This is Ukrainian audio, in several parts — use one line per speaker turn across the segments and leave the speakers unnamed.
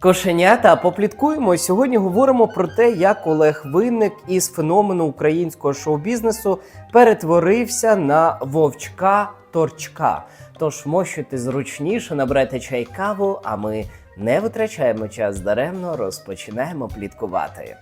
Кошенята, попліткуємо. Сьогодні говоримо про те, як Олег Винник із феномену українського шоу-бізнесу перетворився на вовчка торчка. Тож мощуйте зручніше, набирайте чай каву, а ми не витрачаємо час даремно, розпочинаємо пліткувати.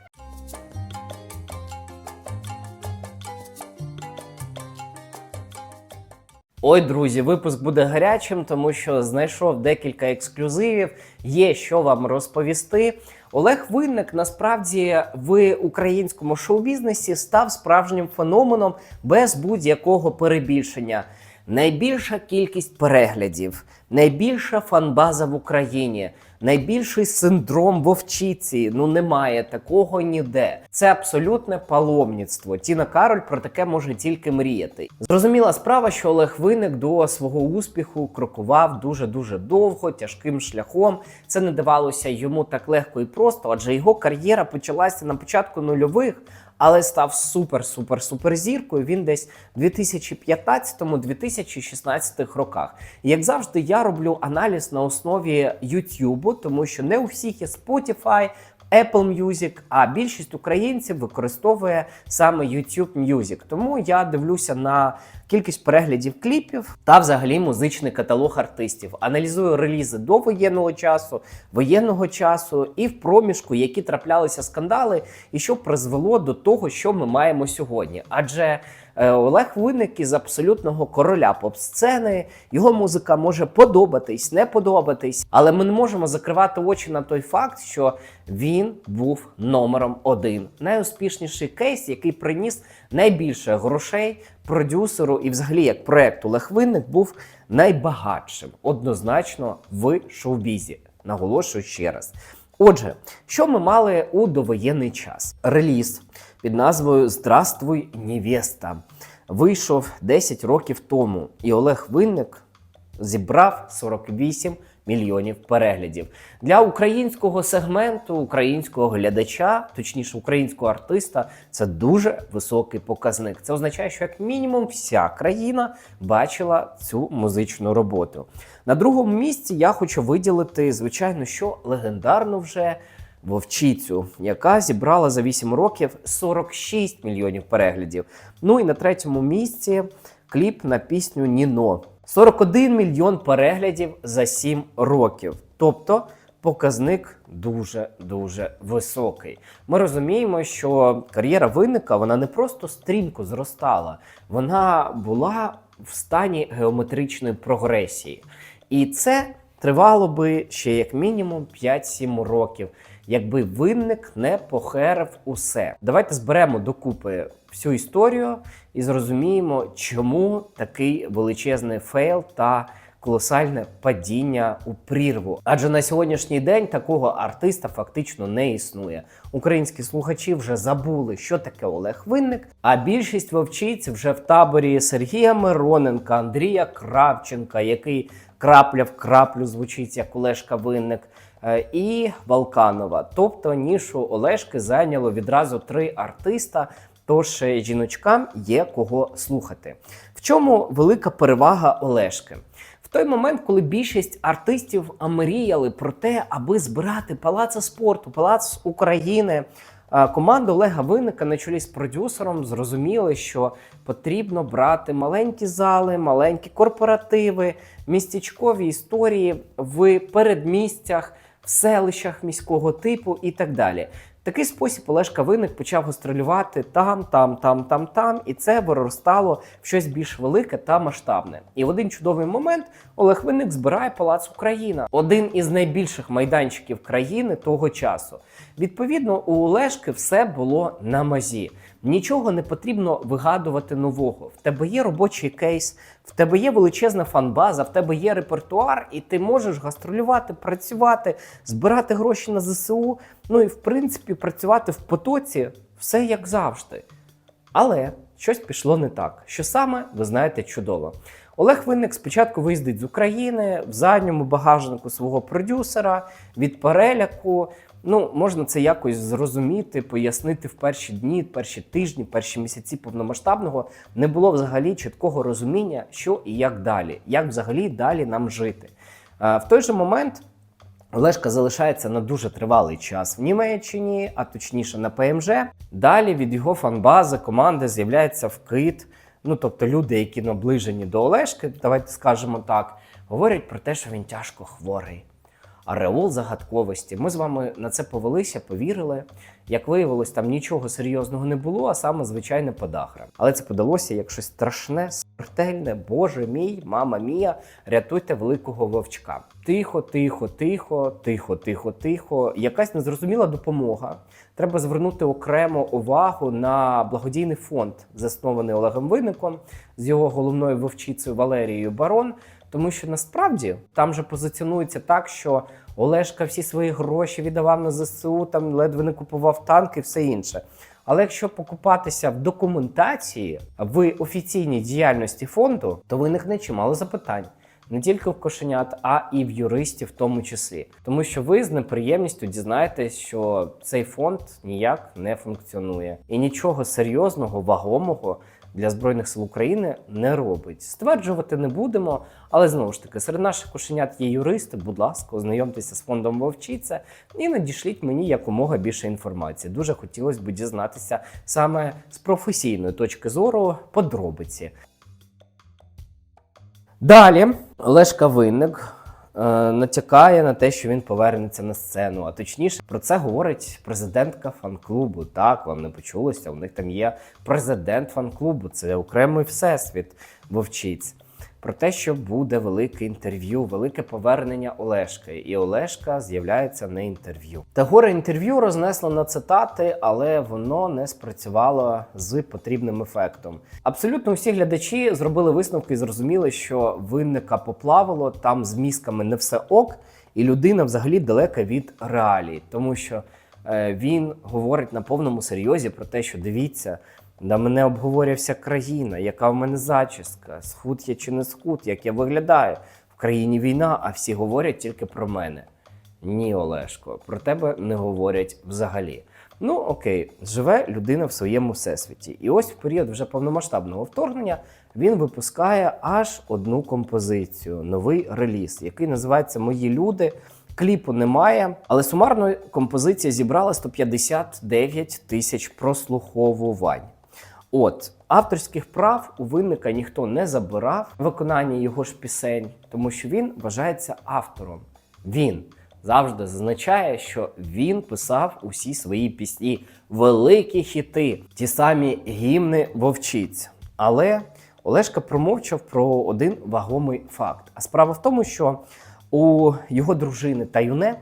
Ой, друзі, випуск буде гарячим, тому що знайшов декілька ексклюзивів. Є що вам розповісти. Олег Винник насправді в українському шоу-бізнесі став справжнім феноменом без будь-якого перебільшення. Найбільша кількість переглядів, найбільша фанбаза в Україні, найбільший синдром вовчиці. Ну немає такого ніде. Це абсолютне паломництво. Тіна Кароль про таке може тільки мріяти. Зрозуміла справа, що Олег Винник до свого успіху крокував дуже дуже довго, тяжким шляхом. Це не давалося йому так легко і просто, адже його кар'єра почалася на початку нульових. Але став супер-супер-супер зіркою. Він десь в 2015-2016 роках. Як завжди, я роблю аналіз на основі YouTube, тому що не у всіх є Spotify, Apple Music, а більшість українців використовує саме YouTube Music. Тому я дивлюся на кількість переглядів кліпів та взагалі музичний каталог артистів. Аналізую релізи до воєнного часу, воєнного часу і в проміжку, які траплялися скандали, і що призвело до того, що ми маємо сьогодні. Адже Олег Винник із абсолютного короля поп-сцени. Його музика може подобатись, не подобатись, але ми не можемо закривати очі на той факт, що він був номером один. Найуспішніший кейс, який приніс найбільше грошей продюсеру і, взагалі, як проекту Олег Винник був найбагатшим однозначно в шоу-бізі. Наголошую ще раз. Отже, що ми мали у довоєнний час? Реліз під назвою Здравствуй, невеста вийшов 10 років тому, і Олег Винник зібрав 48 мільйонів переглядів для українського сегменту, українського глядача, точніше українського артиста. Це дуже високий показник. Це означає, що як мінімум вся країна бачила цю музичну роботу. На другому місці я хочу виділити, звичайно, що легендарну вже. Вовчицю, яка зібрала за 8 років 46 мільйонів переглядів. Ну і на третьому місці кліп на пісню Ніно. 41 мільйон переглядів за 7 років. Тобто показник дуже дуже високий. Ми розуміємо, що кар'єра винника вона не просто стрімко зростала, вона була в стані геометричної прогресії. І це тривало би ще як мінімум 5-7 років, якби винник не похерив усе. Давайте зберемо докупи всю історію і зрозуміємо, чому такий величезний фейл та колосальне падіння у прірву. Адже на сьогоднішній день такого артиста фактично не існує. Українські слухачі вже забули, що таке Олег Винник. А більшість вовчиць вже в таборі Сергія Мироненка, Андрія Кравченка, який крапля в краплю звучить як Олешка Винник. е, І Балканова, тобто нішу Олешки зайняло відразу три артиста. Тож е, жіночкам є кого слухати. В чому велика перевага Олешки? В той момент, коли більшість артистів мріяли про те, аби збирати палаци спорту, палац України. Команда Олега Винника на чолі з продюсером зрозуміли, що потрібно брати маленькі зали, маленькі корпоративи, містечкові історії в передмістях, в селищах міського типу і так далі. Такий спосіб Олешка Винник почав гастролювати там, там, там, там, там, і це виростало в щось більш велике та масштабне. І в один чудовий момент Олег Винник збирає Палац Україна, один із найбільших майданчиків країни того часу. Відповідно, у Олешки все було на мазі. Нічого не потрібно вигадувати нового. В тебе є робочий кейс, в тебе є величезна фанбаза, в тебе є репертуар, і ти можеш гастролювати, працювати, збирати гроші на ЗСУ. Ну і в принципі працювати в потоці все як завжди. Але щось пішло не так. Що саме, ви знаєте чудово. Олег Винник спочатку виїздить з України в задньому багажнику свого продюсера від переляку. Ну, можна це якось зрозуміти, пояснити в перші дні, перші тижні, перші місяці повномасштабного не було взагалі чіткого розуміння, що і як далі, як взагалі далі нам жити. Е, В той же момент Олешка залишається на дуже тривалий час в Німеччині, а точніше на ПМЖ. Далі від його фанбази команди з'являється вкид. Ну тобто люди, які наближені до Олешки, давайте скажемо так, говорять про те, що він тяжко хворий. Ареол загадковості. Ми з вами на це повелися, повірили. Як виявилось, там нічого серйозного не було, а саме звичайна подагра. Але це подалося як щось страшне, смертельне. Боже мій, мама мія, рятуйте великого вовчка. Тихо, тихо, тихо, тихо, тихо, тихо. Якась незрозуміла допомога. Треба звернути окремо увагу на благодійний фонд, заснований Олегом Винником з його головною вовчицею Валерією Барон. Тому що насправді там же позиціонується так, що Олешка всі свої гроші віддавав на ЗСУ, там ледве не купував танки і все інше. Але якщо покупатися в документації в офіційній діяльності фонду, то виникне чимало запитань. Не тільки в кошенят, а і в юристів, в тому числі, тому що ви з неприємністю дізнаєтесь, що цей фонд ніяк не функціонує і нічого серйозного, вагомого для збройних сил України не робить. Стверджувати не будемо, але знову ж таки, серед наших кошенят є юристи. Будь ласка, ознайомтеся з фондом Вовчиця і надішліть мені якомога більше інформації. Дуже хотілося б дізнатися саме з професійної точки зору подробиці. Далі Лешка Винник е, натякає на те, що він повернеться на сцену. А точніше, про це говорить президентка фан-клубу. Так, вам не почулося. У них там є президент фан-клубу. Це окремий всесвіт вовчиць. Про те, що буде велике інтерв'ю, велике повернення Олешки, і Олешка з'являється на інтерв'ю. Та горе інтерв'ю рознесло на цитати, але воно не спрацювало з потрібним ефектом. Абсолютно всі глядачі зробили висновки і зрозуміли, що винника поплавало там з мізками не все ок, і людина взагалі далека від реалій, тому що е, він говорить на повному серйозі про те, що дивіться. На мене обговорює вся країна, яка в мене зачіска, схуд я чи не схуд, як я виглядаю. В країні війна, а всі говорять тільки про мене. Ні, Олешко, про тебе не говорять взагалі. Ну окей, живе людина в своєму всесвіті. І ось в період вже повномасштабного вторгнення він випускає аж одну композицію, новий реліз, який називається Мої люди. Кліпу немає, але сумарно композиція зібрала 159 тисяч прослуховувань. От авторських прав у винника ніхто не забирав виконання його ж пісень, тому що він вважається автором. Він завжди зазначає, що він писав усі свої пісні, великі хіти, ті самі гімни вовчиць. Але Олешка промовчав про один вагомий факт. А справа в тому, що у його дружини Таюне,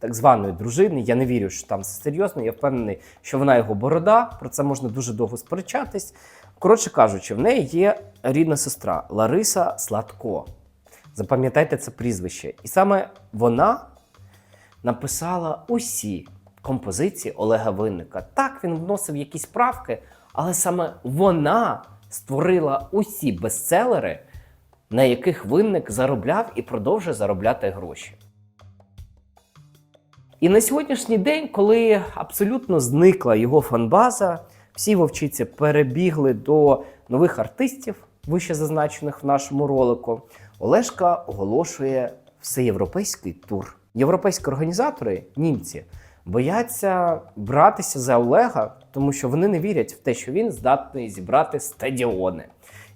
так званої дружини, я не вірю, що там все серйозно. Я впевнений, що вона його борода. Про це можна дуже довго сперечатись. Коротше кажучи, в неї є рідна сестра Лариса Сладко. Запам'ятайте це прізвище. І саме вона написала усі композиції Олега Винника. Так, він вносив якісь правки, але саме вона створила усі бестселери, на яких винник заробляв і продовжує заробляти гроші. І на сьогоднішній день, коли абсолютно зникла його фанбаза, всі вовчиці перебігли до нових артистів, вище зазначених в нашому ролику, Олешка оголошує всеєвропейський тур. Європейські організатори, німці, бояться братися за Олега, тому що вони не вірять в те, що він здатний зібрати стадіони.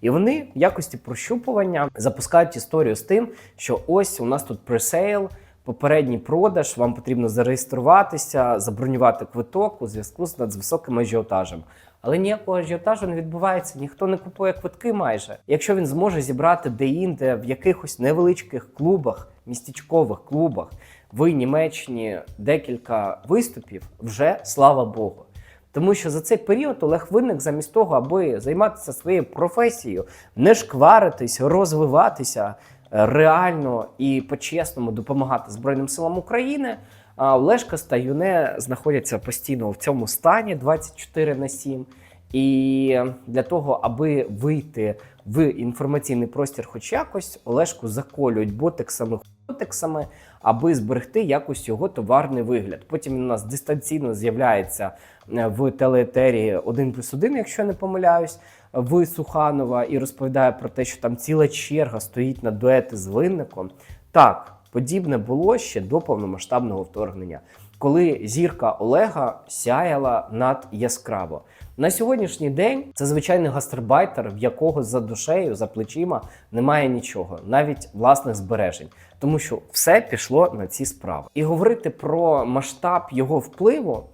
І вони в якості прощупування запускають історію з тим, що ось у нас тут пресейл, попередній продаж, вам потрібно зареєструватися, забронювати квиток у зв'язку з надвисоким ажіотажем. Але ніякого ажіотажу не відбувається, ніхто не купує квитки майже. Якщо він зможе зібрати де-інде в якихось невеличких клубах, містечкових клубах в Німеччині декілька виступів, вже слава Богу. Тому що за цей період Олег Винник, замість того, аби займатися своєю професією, не шкваритись, розвиватися реально і по-чесному допомагати Збройним силам України. Олешка та Юне знаходяться постійно в цьому стані 24 на 7. І для того, аби вийти в інформаційний простір, хоч якось, Олешку заколюють ботексами, ботексами, аби зберегти якось його товарний вигляд. Потім він у нас дистанційно з'являється е, в телеетері 1 плюс 1, якщо я не помиляюсь, в Суханова і розповідає про те, що там ціла черга стоїть на дуети з винником. Так, Подібне було ще до повномасштабного вторгнення, коли зірка Олега сяяла над яскраво. На сьогоднішній день це звичайний гастарбайтер, в якого за душею, за плечима немає нічого, навіть власних збережень, тому що все пішло на ці справи. І говорити про масштаб його впливу,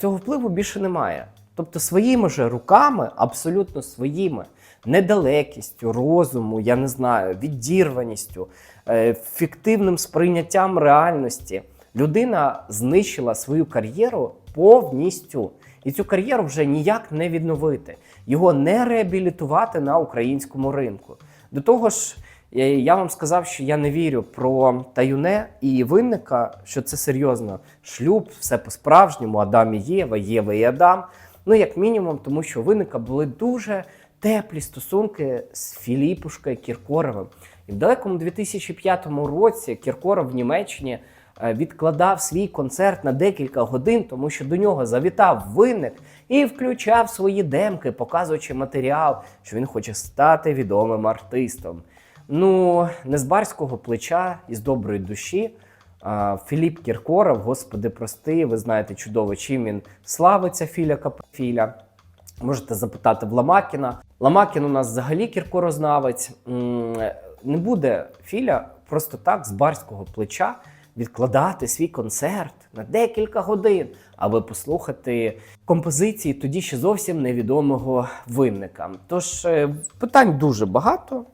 цього впливу більше немає. Тобто своїми же руками, абсолютно своїми, недалекістю, розуму, я не знаю, відірваністю, е, фіктивним сприйняттям реальності, людина знищила свою кар'єру повністю. І цю кар'єру вже ніяк не відновити, його не реабілітувати на українському ринку. До того ж, я вам сказав, що я не вірю про таюне і винника, що це серйозно шлюб, все по-справжньому, Адам і Єва, Єва і Адам. Ну, як мінімум, тому що винника були дуже теплі стосунки з Філіпушкою Кіркоровим. І в далекому 2005 році Кіркоров в Німеччині відкладав свій концерт на декілька годин, тому що до нього завітав винник і включав свої демки, показуючи матеріал, що він хоче стати відомим артистом. Ну, не з барського плеча і з доброї душі. Філіп Кіркоров, господи, прости, ви знаєте чудово, чим він славиться, Філя Капофіля. Можете запитати в Ламакіна. Ламакін у нас взагалі кіркорознавець. Не буде Філя просто так з барського плеча відкладати свій концерт на декілька годин, аби послухати композиції тоді ще зовсім невідомого винника. Тож е, питань дуже багато.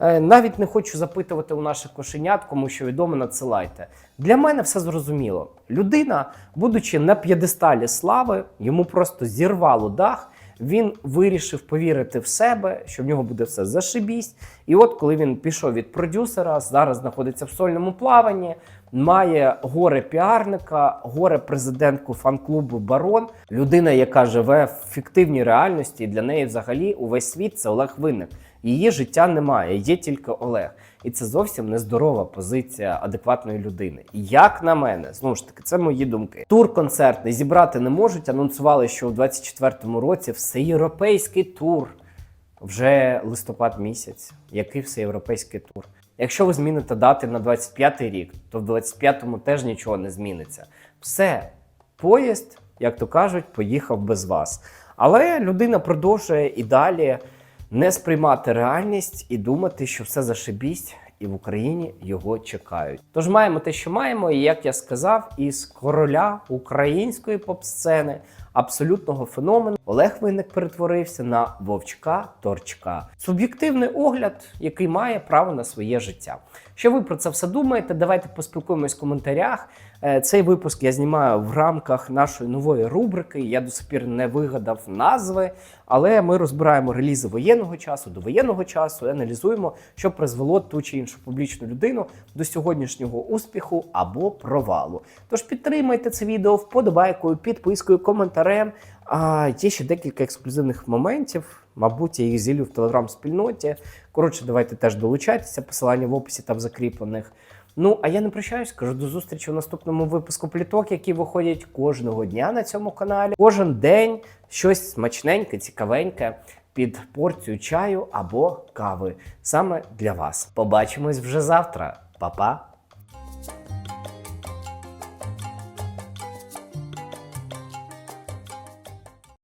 Е, Навіть не хочу запитувати у наших кошенят, кому що відомо, надсилайте. Для мене все зрозуміло. Людина, будучи на п'єдесталі слави, йому просто зірвало дах. Він вирішив повірити в себе, що в нього буде все зашибісь. І от коли він пішов від продюсера, зараз знаходиться в сольному плаванні, має горе піарника, горе президентку фан-клубу Барон, людина, яка живе в фіктивній реальності, і для неї взагалі увесь світ це Олег Винник. Її життя немає, є тільки Олег. І це зовсім нездорова позиція адекватної людини. І Як на мене, знову ж таки, це мої думки. Тур концертний зібрати не можуть. Анонсували, що у 24-му році всеєвропейський тур. Вже листопад місяць. Який всеєвропейський тур? Якщо ви зміните дати на 25-й рік, то в 25-му теж нічого не зміниться. Все, поїзд, як то кажуть, поїхав без вас. Але людина продовжує і далі не сприймати реальність і думати, що все зашибість, і в Україні його чекають. Тож маємо те, що маємо, і як я сказав, із короля української поп-сцени, абсолютного феномену, Олег Винник перетворився на вовчка торчка. Суб'єктивний огляд, який має право на своє життя. Що ви про це все думаєте? Давайте поспілкуємось в коментарях. Е, Цей випуск я знімаю в рамках нашої нової рубрики. Я до сих пір не вигадав назви, але ми розбираємо релізи воєнного часу до воєнного часу і аналізуємо, що призвело ту чи іншу публічну людину до сьогоднішнього успіху або провалу. Тож підтримайте це відео вподобайкою, підпискою, коментарем. А є ще декілька ексклюзивних моментів. Мабуть, я їх зілю в телеграм-спільноті. Коротше, давайте теж долучайтеся. Посилання в описі там закріплених. Ну, а я не прощаюсь, кажу до зустрічі у наступному випуску пліток, які виходять кожного дня на цьому каналі. Кожен день щось смачненьке, цікавеньке під порцію чаю або кави. Саме для вас. Побачимось вже завтра. Па-па!